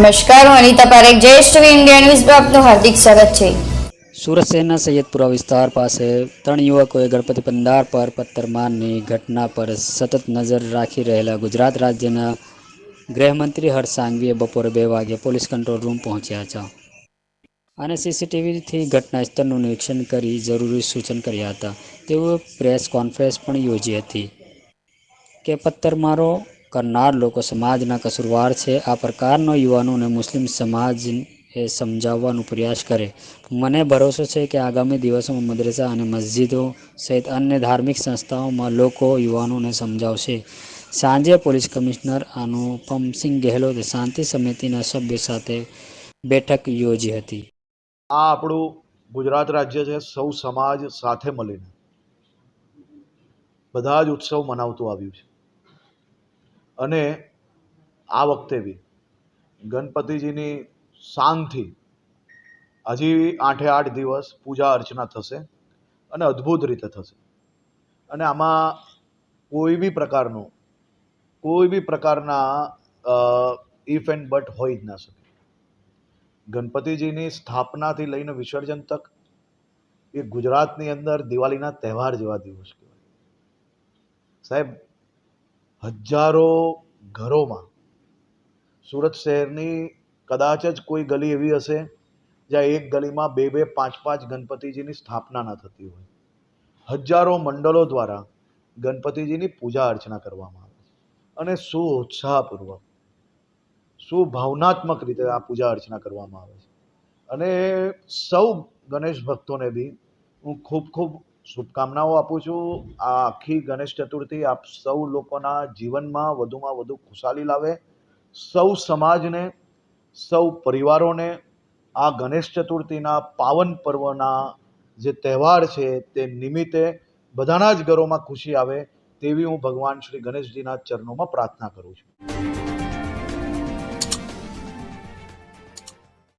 નમસ્કાર, હું અનિતા પારેખ જ્યેષ્ઠ ઇન્ડિયા ન્યૂઝમાં આપનું હાર્દિક સ્વાગત છે. સુરત શહેરના સૈયદપુરા વિસ્તાર પાસે ત્રણ યુવકોએ ગણપતિ પંડાર પર પથ્થરમારની ઘટના પર સતત નજર રાખી રહેલા ગુજરાત રાજ્યના ગૃહમંત્રી હર્ષ સાંઘવીએ બપોરે બે વાગે પોલીસ કંટ્રોલ રૂમ પહોંચ્યા હતા અને સીસીટીવીથી ઘટના સ્થળનું નિરીક્ષણ કરી જરૂરી સૂચન કર્યા હતા. તેઓએ પ્રેસ કોન્ફરન્સ પણ યોજી હતી કે પથ્થરમારો કરનાર લોકો સમાજના કસૂરવાર છે આ પ્રકારનો યુવાનોને મુસ્લિમ સમાજ એ સમજાવવાનો પ્રયાસ કરે મને ભરોસો છે કે આગામી દિવસોમાં મદ્રેસા અને મસ્જિદો સહિત અન્ય ધાર્મિક સંસ્થાઓમાં લોકો યુવાનોને સમજાવશે સાંજે પોલીસ કમિશનર અનુપમસિંહ ગેહલોતે શાંતિ સમિતિના સભ્યો સાથે બેઠક યોજી હતી આ આપણું ગુજરાત રાજ્ય છે સૌ સમાજ સાથે મળીને બધા જ ઉત્સવ મનાવતું આવ્યું છે અને આ વખતે બી ગણપતિજીની શાનથી હજી આઠે આઠ દિવસ પૂજા અર્ચના થશે અને અદ્ભુત રીતે થશે. અને આમાં કોઈ બી પ્રકારનું, કોઈ બી પ્રકારના ઇફ એન્ડ બટ હોઈ જ ના શકે. ગણપતિજીની સ્થાપનાથી લઈને વિસર્જન તક એ ગુજરાતની અંદર દિવાળીના તહેવાર જેવા દિવસ કહેવાય. સાહેબ હજારો ઘરોમાં. સુરત શહેરની કદાચ જ કોઈ ગલી એવી હશે, જ્યાં એક ગલીમાં બે બે પાંચ પાંચ ગણપતિજીની સ્થાપના ન થતી હોય. હજારો મંડળો દ્વારા ગણપતિજીની પૂજા અર્ચના કરવામાં આવે છે. અને શું ભાવનાત્મક રીતે આ પૂજા અર્ચના કરવામાં આવે છે. અને સૌ ગણેશ ભક્તોને બી હું ખૂબ ખૂબ શુભકામનાઓ આપું છું. આ આખી ગણેશ ચતુર્થી આપ સૌ લોકોના જીવનમાં વધુમાં વધુ ખુશાલી લાવે. સૌ સમાજને, સૌ પરિવારોને આ ગણેશ ચતુર્થીના પાવન પર્વના જે તહેવાર છે તે નિમિત્તે બધાના જ ઘરોમાં ખુશી આવે તેવી હું ભગવાન શ્રી ગણેશજીના ચરણોમાં પ્રાર્થના કરું છું.